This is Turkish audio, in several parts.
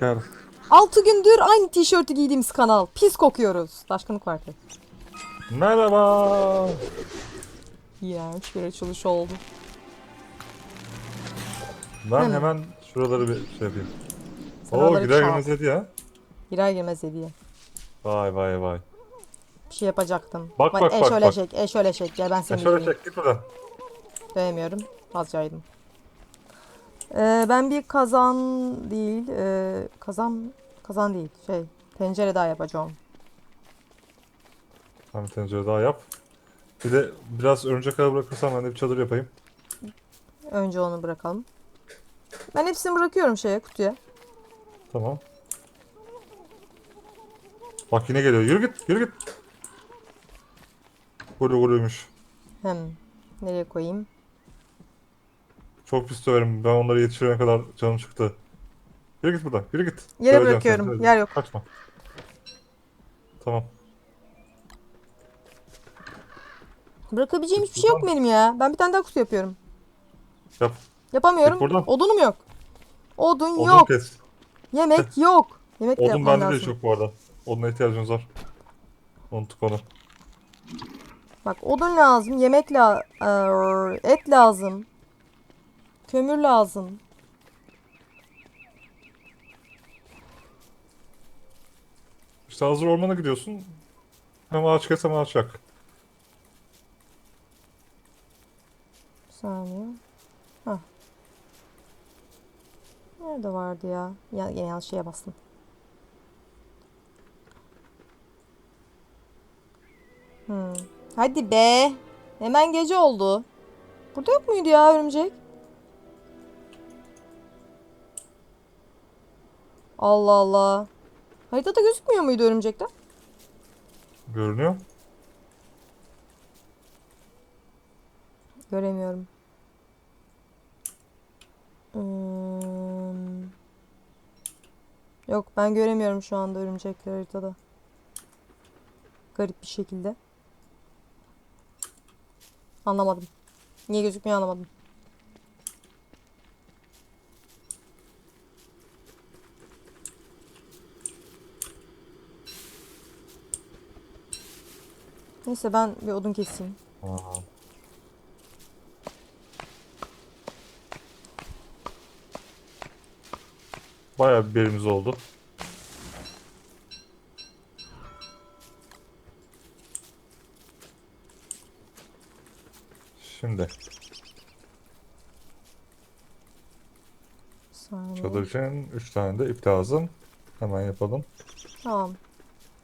Gel. 6 gündür aynı tişörtü giydiğimiz kanal. Pis kokuyoruz. Taşkınlık vardı. Merhaba. İğrenç bir açılış oldu. Ben Hemen. hemen şuraları bir şey yapayım. Oo Sıraları gider çal. girmez hediye ha. Girer girmez hediye. Vay vay vay. Bir şey yapacaktım. Bak, bak, e bak, şöyle bak. çek, e şöyle çek. Gel ben Ya seni şöyle döveyim. çek git buradan. Dövemiyorum. Vazcaydım. Ee, ben bir kazan değil, e, kazan kazan değil, şey tencere daha yapacağım. Tamam bir tencere daha yap. Bir de biraz örümcek ağı bırakırsam ben de bir çadır yapayım. Önce onu bırakalım. Ben hepsini bırakıyorum şeye, kutuya. Tamam. Bak yine geliyor. Yürü git, yürü git. Gulu guluymuş. Hem nereye koyayım? Çok pis döverim. Ben onları yetiştirene kadar canım çıktı. Yürü git buradan, yürü git. Yere bırakıyorum, seni, yer yok. Kaçma. Tamam. Bırakabileceğim hiçbir şey yok benim ya. Ben bir tane daha kutu yapıyorum. Yap. Yapamıyorum. Git buradan. Odunum yok. Odun Odun yok. kes. Yemek yok. Yemek de Odun yapmam bende de lazım. çok bu arada. Oduna ihtiyacımız var. Unuttuk onu. Bak odun lazım, yemek la eee, et lazım. Kömür lazım. İşte hazır ormana gidiyorsun. Hem ağaç kes hem ağaç yak. Bir saniye. Hah. Nerede vardı ya? Ya yine yanlış şeye bastım. Hmm. Hadi be. Hemen gece oldu. Burada yok muydu ya örümcek? Allah Allah. Haritada gözükmüyor muydu örümcekler? Görünüyor. Göremiyorum. Hmm. Yok ben göremiyorum şu anda örümcekler haritada. Garip bir şekilde. Anlamadım. Niye gözükmüyor anlamadım. Neyse ben bir odun keseyim. Aa. Bayağı bir berimiz oldu. Şimdi saniye. çadır için 3 tane de ip lazım. Hemen yapalım. Tamam.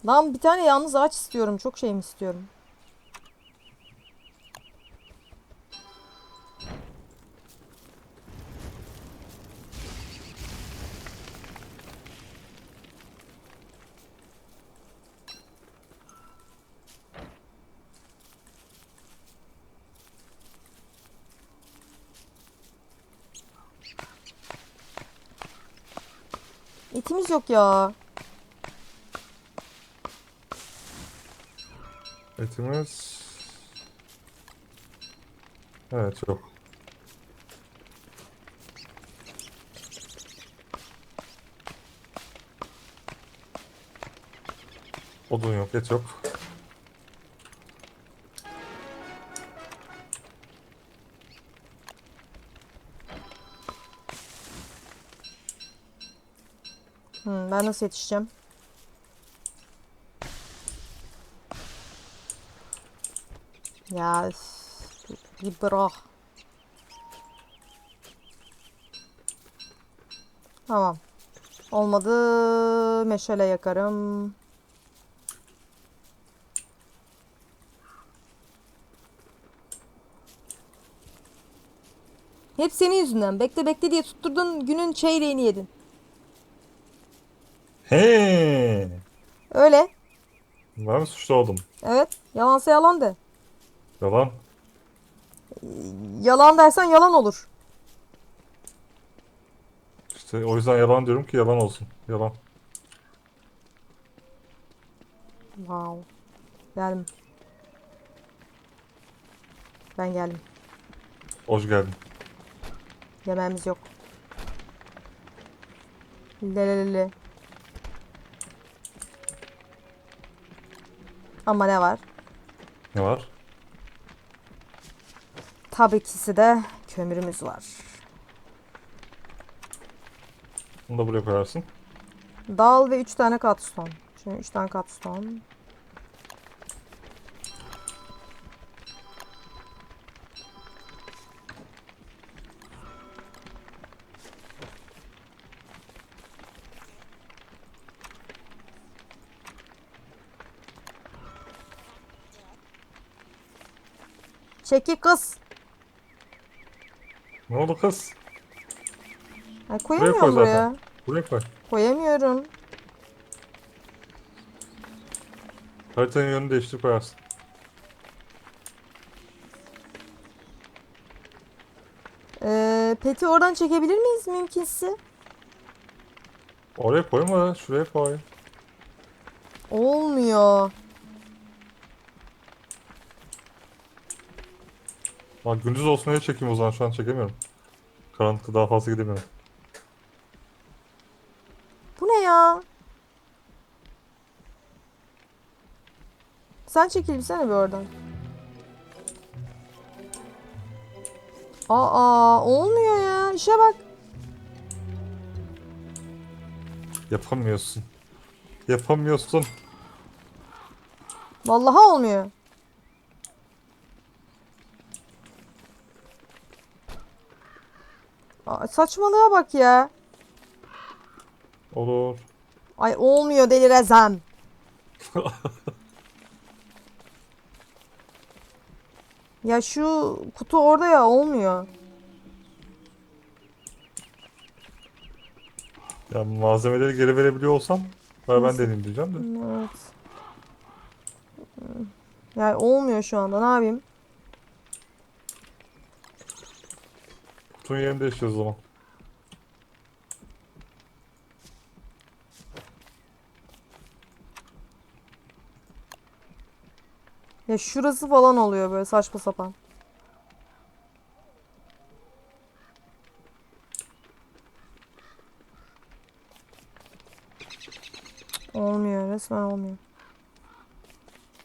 Lan bir tane yalnız ağaç istiyorum. Çok şey istiyorum? Etimiz yok ya. Etimiz... Evet yok. Odun yok, et yok. Hmm, ben nasıl yetişeceğim? Ya bir bırak. Tamam. Olmadı. Meşale yakarım. Hep senin yüzünden. Bekle bekle diye tutturdun günün çeyreğini yedin. He, Öyle. ben mi suçlu oldum? Evet. Yalansa yalan de. Yalan. Yalan dersen yalan olur. İşte o yüzden yalan diyorum ki yalan olsun. Yalan. Wow. Geldim. Ben geldim. Hoş geldin. Yemeğimiz yok. Lelelele. Ama ne var? Ne var? Tabii kisi de kömürümüz var. Bunu da buraya koyarsın. Dal ve 3 tane katston. Şimdi 3 tane katston. Çekil kız. Ne oldu kız? Ay koy koyamıyorum buraya. zaten. Buraya koy. Koyamıyorum. Haritanın yönünü değiştir koyarsın. Ee, peti oradan çekebilir miyiz mümkünse? Oraya koyma. Şuraya koy. Olmuyor. Bak gündüz olsun diye çekeyim o zaman. Şu an çekemiyorum. Karanlıkta daha fazla gidemiyorum. Bu ne ya? Sen çekilsene bir oradan. Aa olmuyor ya. İşe bak. Yapamıyorsun. Yapamıyorsun. Vallahi olmuyor. Aa, saçmalığa bak ya. Olur. Ay olmuyor delirezem. Ya şu kutu orada ya olmuyor. Ya malzemeleri geri verebiliyor olsam ben Nasıl? deneyeyim diyeceğim de. Evet. Yani olmuyor şu anda. Ne yapayım? Kutunun yerini değiştireceğiz o zaman. Ya şurası falan oluyor böyle saçma sapan. Olmuyor resmen olmuyor.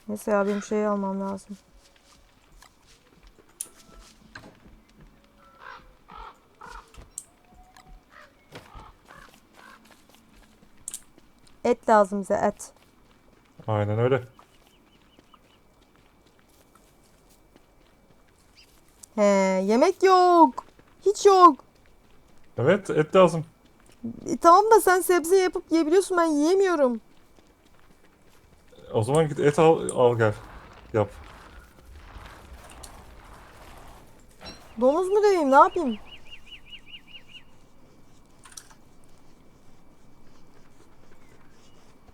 Neyse ya benim şeyi almam lazım. Et lazım bize et. Aynen öyle. He yemek yok. Hiç yok. Evet et lazım. E, tamam da sen sebze yapıp yiyebiliyorsun ben yiyemiyorum. O zaman git et al, al gel. Yap. Domuz mu döveyim ne yapayım?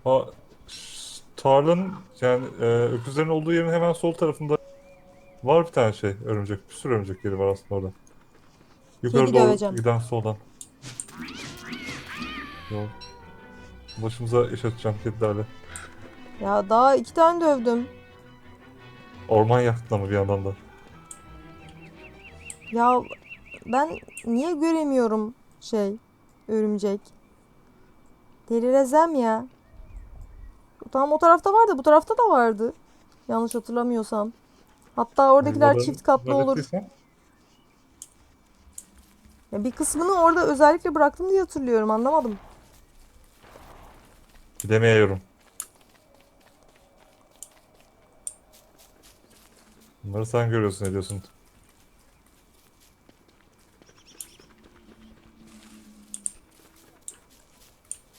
Ha, tarlanın yani e, öküzlerin olduğu yerin hemen sol tarafında var bir tane şey örümcek. Bir sürü örümcek yeri var aslında orada. Yukarı doğru döveceğim. giden soldan. Yok. Başımıza iş açacağım kedilerle. Ya daha iki tane dövdüm. Orman yaktın ama bir yandan da. Ya ben niye göremiyorum şey örümcek? Delirezem ya. Tam o tarafta vardı bu tarafta da vardı. Yanlış hatırlamıyorsam. Hatta oradakiler Bunları çift katlı olur. Ya bir kısmını orada özellikle bıraktım diye hatırlıyorum anlamadım. Gidemiyorum. Bunları sen görüyorsun ne diyorsun?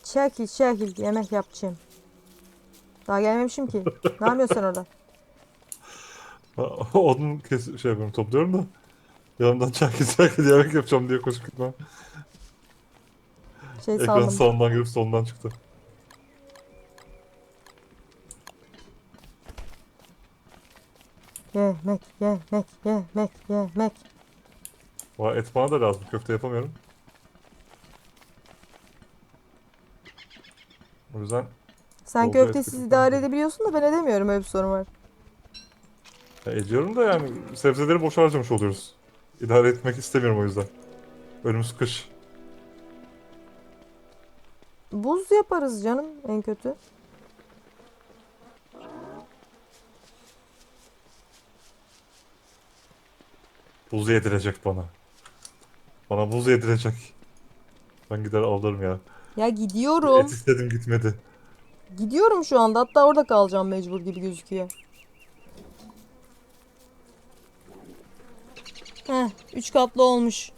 Çekil çekil yemek yapacağım. Daha gelmemişim ki. Ne yapıyorsun sen orada? Odun kes şey yapıyorum topluyorum da yanımdan çarkı çarkı yemek yapacağım diye koşup gitmem. Şey Ekran sandım. sağından girip solundan çıktı. Yemek yemek yemek yemek. Vay et bana da lazım. Köfte yapamıyorum. O yüzden Sen et köftesiz getirdim. idare edebiliyorsun da ben edemiyorum öyle bir sorun var. ya ediyorum da yani sebzeleri boş harcamış oluyoruz. İdare etmek istemiyorum o yüzden. Önümüz kış. buz yaparız canım en kötü. Buz yedirecek bana. Bana buz yedirecek. Ben gider alırım ya. Ya gidiyorum. Et istedim gitmedi. Gidiyorum şu anda. Hatta orada kalacağım mecbur gibi gözüküyor. Heh, üç katlı olmuş.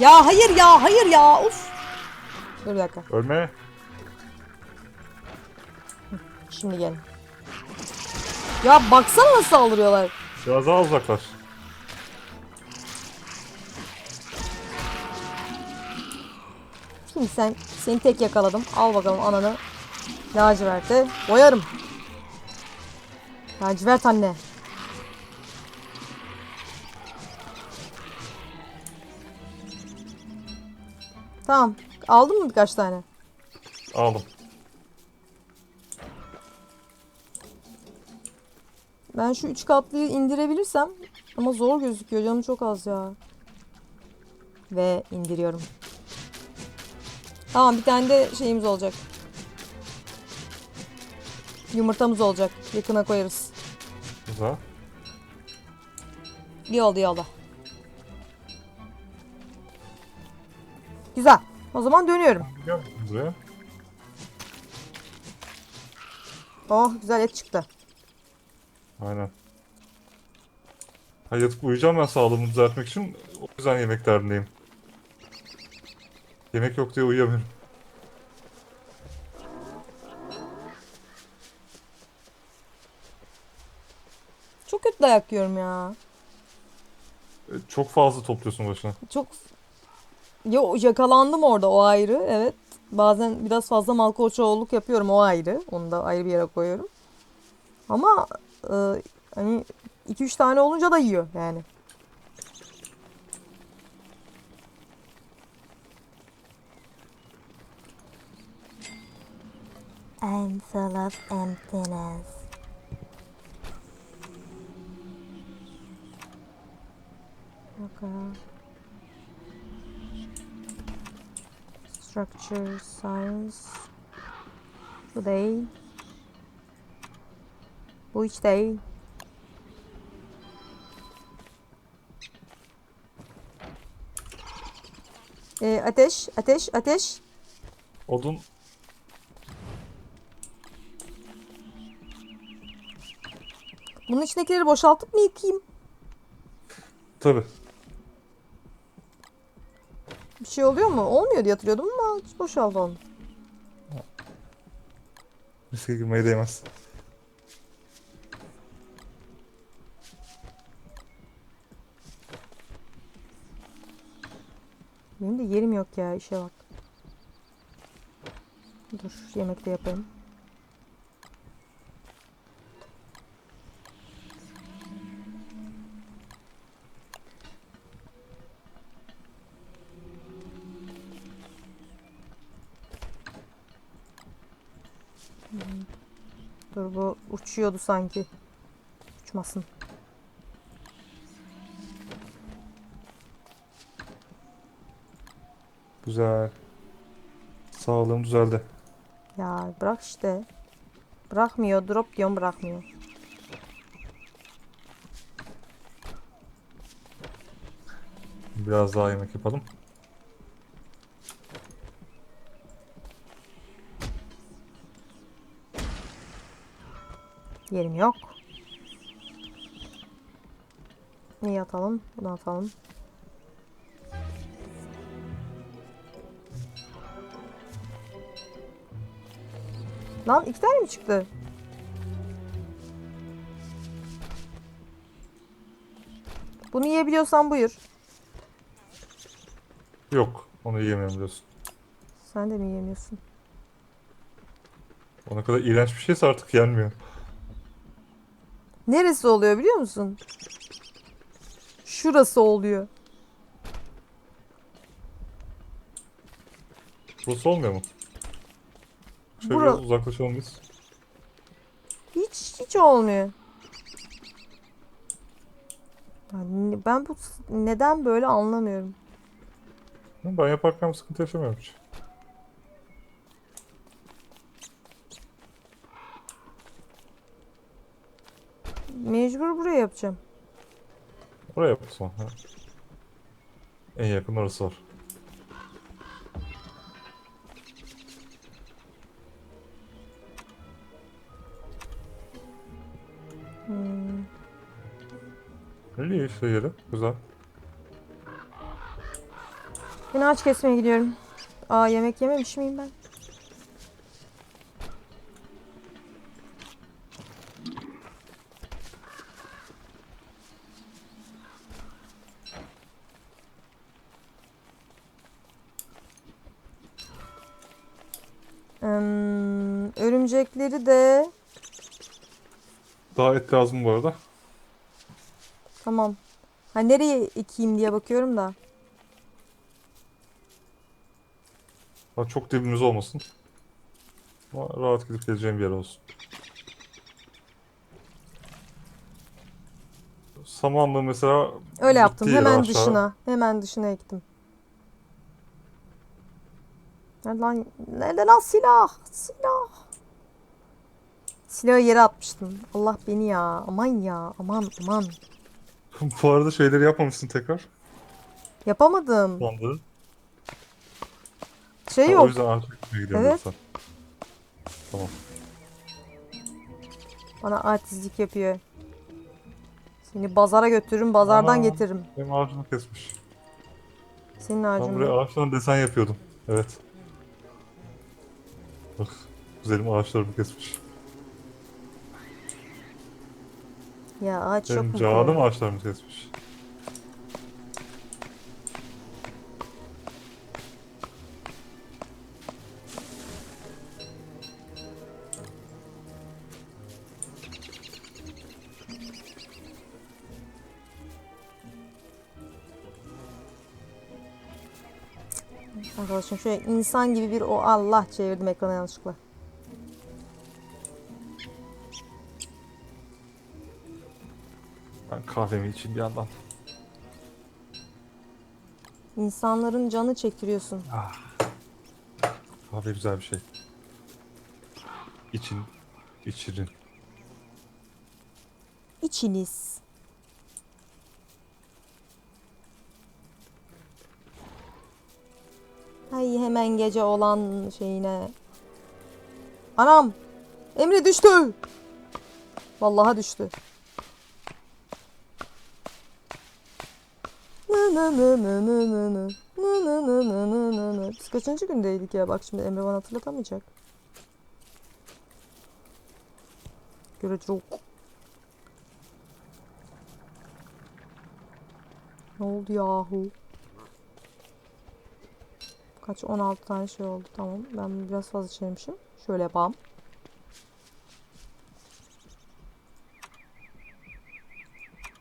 Ya hayır ya hayır ya of. Dur bir dakika. Ölme. Şimdi gelin. Ya baksana nasıl saldırıyorlar. Biraz daha uzaklaş. Şimdi sen seni tek yakaladım. Al bakalım ananı. Laciverte boyarım. Lacivert anne. Tamam. Aldın mı birkaç tane? Aldım. Ben şu üç katlıyı indirebilirsem ama zor gözüküyor. Canım çok az ya. Ve indiriyorum. Tamam bir tane de şeyimiz olacak. Yumurtamız olacak. Yakına koyarız. Güzel. İyi oldu iyi oldu. Güzel. O zaman dönüyorum. Gel buraya. Oh güzel et çıktı. Aynen. Ha, yatıp uyuyacağım ben sağlığımı düzeltmek için. O yüzden yemek derdindeyim. Yemek yok diye uyuyamıyorum. Çok kötü dayak yiyorum ya. E, Çok fazla topluyorsun başına. Çok Yo yakalandım orada o ayrı evet. Bazen biraz fazla malkoçoğulluk yapıyorum o ayrı. Onu da ayrı bir yere koyuyorum. Ama e, hani 2-3 tane olunca da yiyor yani. I'm full of emptiness. Okay. Structure, science. Bu değil. Bu hiç değil. Ee, ateş, ateş, ateş. Odun Bunun içindekileri boşaltıp mı yıkayayım? tabi. Bir şey oluyor mu? Olmuyor diye hatırlıyordum ama boşaldı onu. Riske girmeye değmez. Benim de yerim yok ya işe bak. Dur yemek de yapayım. Dur bu uçuyordu sanki. Uçmasın. Güzel. Sağlığım düzeldi. Ya bırak işte. Bırakmıyor. Drop diyorum bırakmıyor. Biraz daha yemek yapalım. Yerim yok. İyi atalım. Bunu atalım. Lan iki tane mi çıktı? Bunu yiyebiliyorsan buyur. Yok. Onu yiyemiyorum biliyorsun. Sen de mi yiyemiyorsun? O ne kadar iğrenç bir şeyse artık yenmiyor. Neresi oluyor biliyor musun? Şurası oluyor. Burası olmuyor mu? Şöyle Bura- biraz uzaklaşalım biz. Hiç hiç olmuyor. Yani ben bu s- neden böyle anlamıyorum. Ben yaparken sıkıntı yaşamıyorum hiç. Mecbur buraya yapacağım. Oraya yap o zaman. ha. En yakın orası var. Hmm. İyi işte. Güzel. Yine aç kesmeye gidiyorum. Aa yemek yememiş miyim ben? Hmm, örümcekleri de Daha et lazım bu arada. tamam. Ha nereye ekeyim diye bakıyorum da. Ha, çok dibimiz olmasın. Ama rahat gidip geleceğim bir yer olsun. Samanlı mesela Öyle yaptım. gittiği yere Hemen aşağı- dışına. Hemen dışına ektim. Nerede lan? Nerede lan silah? Silah. Silahı yere atmıştım. Allah beni ya. Aman ya. Aman aman. bu arada şeyleri yapmamışsın tekrar. Yapamadım. Sandığı. Şey Ha, O yok. yüzden artık gidiyorum Evet. yoksa. Tamam. Bana artistlik yapıyor. Seni pazara götürürüm. Pazardan Ana. getiririm. Benim ağacımı kesmiş. Senin Ben ağacın. buraya mı? ağaçtan desen yapıyordum. Evet. Bak. Güzelim ağaçlarımı kesmiş. Ya ağaç yok Benim mu? canım ağaçlarımı kesmiş. Arkadaşım şöyle insan gibi bir o Allah çevirdim ekranı yanlışlıkla. Ben kahvemi içeyim bir yandan. İnsanların canı çektiriyorsun. Kahve güzel bir şey. İçin, içirin. İçiniz. Hay hemen gece olan şeyine. Anam! Emre düştü. Vallahi düştü. Biz kaçıncı gündeydik ya? Bak şimdi Emre bana hatırlatamayacak. Göreceğiz. Ne oldu yahu? Kaç? 16 tane şey oldu. Tamam. Ben biraz fazla şeymişim. Şöyle yapalım.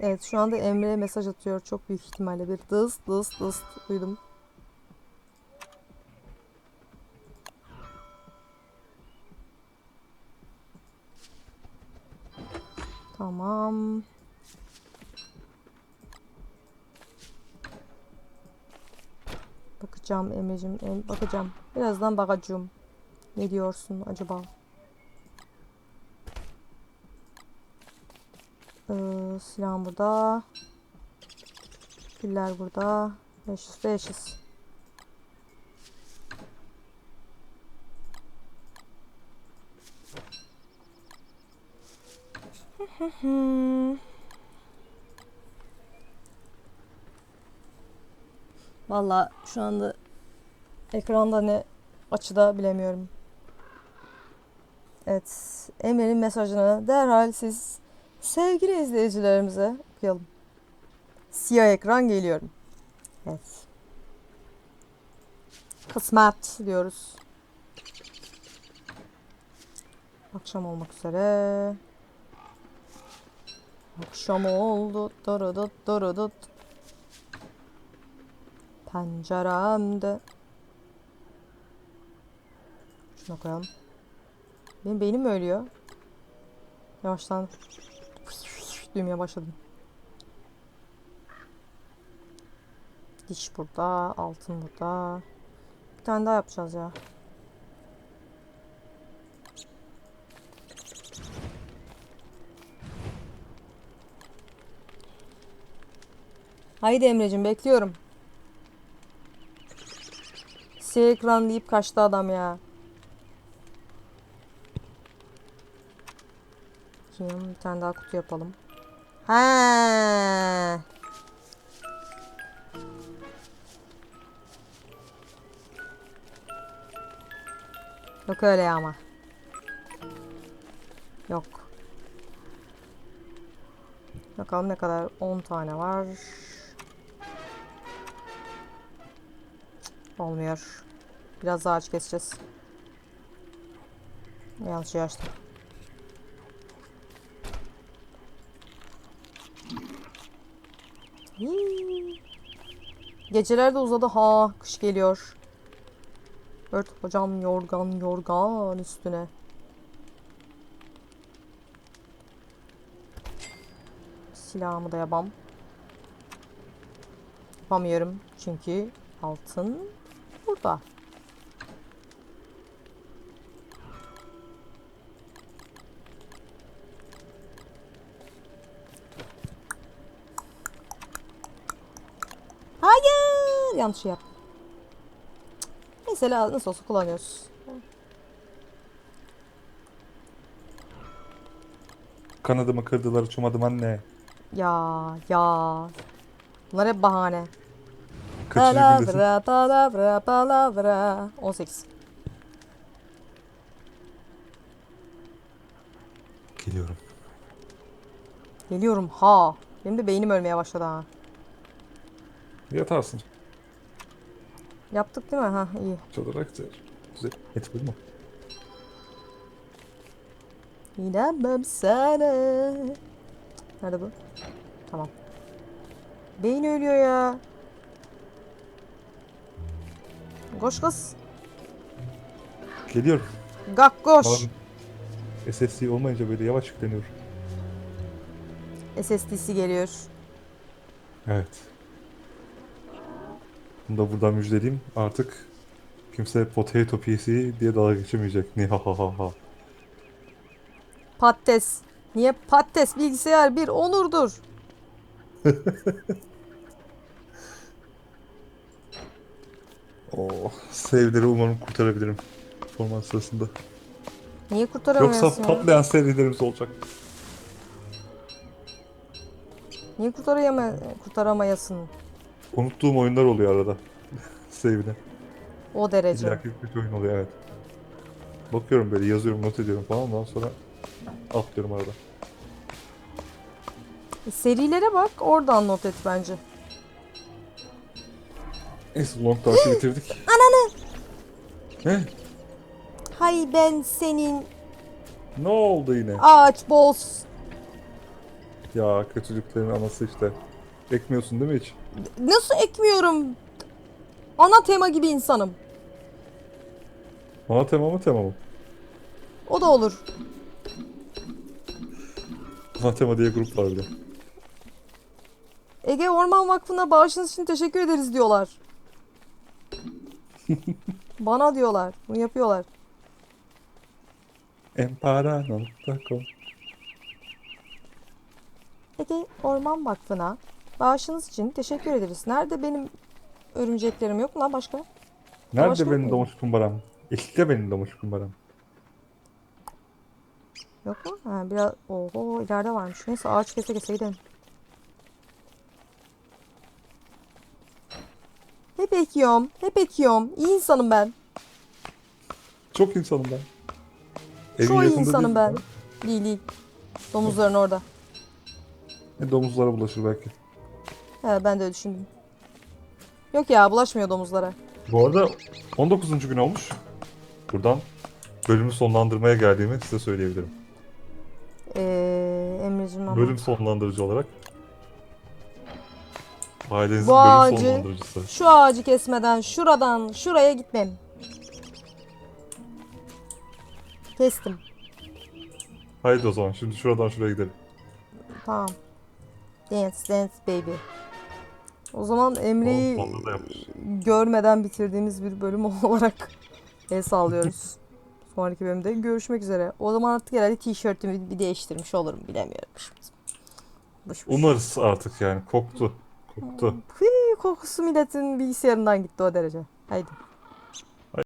Evet şu anda Emre mesaj atıyor. Çok büyük ihtimalle bir dıs dıs dıs duydum. Tamam. Bakacağım Emre'cim. Em- bakacağım. Birazdan bakacağım. Ne diyorsun acaba? Ee, silahım burada. Güller burada. 500 500. Valla şu anda ekranda ne açıda bilemiyorum. Evet. Emre'nin mesajını derhal siz sevgili izleyicilerimize okuyalım. Siyah ekran geliyorum. Evet. Kısmet diyoruz. Akşam olmak üzere. Akşam oldu. Darıdıt darıdıt. Penceremde. Şuna koyalım. Benim beynim ölüyor? Yavaştan düğmeye başladım. Diş burada, altın burada. Bir tane daha yapacağız ya. Haydi Emre'cim bekliyorum. Siyah ekran deyip kaçtı adam ya. Bakayım bir tane daha kutu yapalım. Ha. Yok öyle ama. Yok. Bakalım ne kadar 10 tane var. Olmuyor. Biraz daha ağaç keseceğiz. Yanlış açtım. Geceler de uzadı. Ha, kış geliyor. Ört hocam yorgan yorgan üstüne. Silahımı da yapam. Yapamıyorum çünkü altın burada. Yanlış şey yaptım. Mesela nasıl olsa kullanıyoruz. Kanadımı kırdılar uçamadım anne. Ya ya. Bunlar hep bahane. Kaçıncı gündesin? Palavra palavra palavra. 18. Geliyorum. Geliyorum ha. Benim de beynim ölmeye başladı ha. Yatarsın. Yaptık değil mi? Ha iyi. Çalarak güzel. Et bu mu? İnanmam sana. Nerede bu? Tamam. Beyin ölüyor ya. Koş kız. Geliyorum. Gak koş. Abi, SSD olmayınca böyle yavaş yükleniyor. SSD'si geliyor. Evet. Bunu da buradan müjdeleyeyim. Artık kimse potato PC diye dalga geçemeyecek. Nihahaha. Patates. Niye patates bilgisayar bir onurdur. Oh, save'leri umarım kurtarabilirim performans sırasında. Niye kurtaramıyorsun Yoksa ya? patlayan serilerimiz olacak. Niye kurtarayama kurtaramayasın? Unuttuğum oyunlar oluyor arada. Save'ine. O derece. Ki kötü oyun oluyor evet. Bakıyorum böyle yazıyorum not ediyorum falan ondan sonra atlıyorum arada. E, serilere bak oradan not et bence. Neyse long dark'ı bitirdik. Ananı! Ne? Hay ben senin Ne oldu yine? ağaç boz. Ya kötülüklerin anası işte. Ekmiyorsun değil mi hiç? Nasıl ekmiyorum? Ana tema gibi insanım. Ana tema mı tema mı? O da olur. Ana tema diye grup var bir de. Ege Orman Vakfı'na bağışınız için teşekkür ederiz diyorlar. Bana diyorlar. Bunu yapıyorlar. Emparano.com Ege Orman Vakfı'na bağışınız için teşekkür ederiz. Nerede benim örümceklerim yok mu lan başka? Nerede Başka benim domuz kumbaram? İşte benim domuz kumbaram. Yok mu? Ha, biraz oho ileride varmış. Neyse ağaç kese kese gidelim. Hep ekiyorum. Hep ekiyorum. İyi insanım ben. Çok insanım ben. Evin Çok iyi insanım ben. Değil değil. Domuzların orada. E, domuzlara bulaşır belki. He, ben de öyle düşündüm. Yok ya bulaşmıyor domuzlara. Bu arada 19. gün olmuş. Buradan bölümü sonlandırmaya geldiğimi size söyleyebilirim. Ee, Emre'cim ama. Bölüm sonlandırıcı olarak. Ailenizin Bu bölüm ağacı- sonlandırıcısı. Şu ağacı kesmeden şuradan şuraya gitmem. Kestim. Haydi o zaman şimdi şuradan şuraya gidelim. Tamam. Dance dance baby. O zaman Emre'yi görmeden bitirdiğimiz bir bölüm olarak el sağlıyoruz. Sonraki bölümde görüşmek üzere. O zaman artık herhalde tişörtümü bir değiştirmiş olurum bilemiyorum şimdi. Boş boş. Umarız artık yani koktu. Koktu. Hii, kokusu milletin bilgisayarından gitti o derece. Haydi.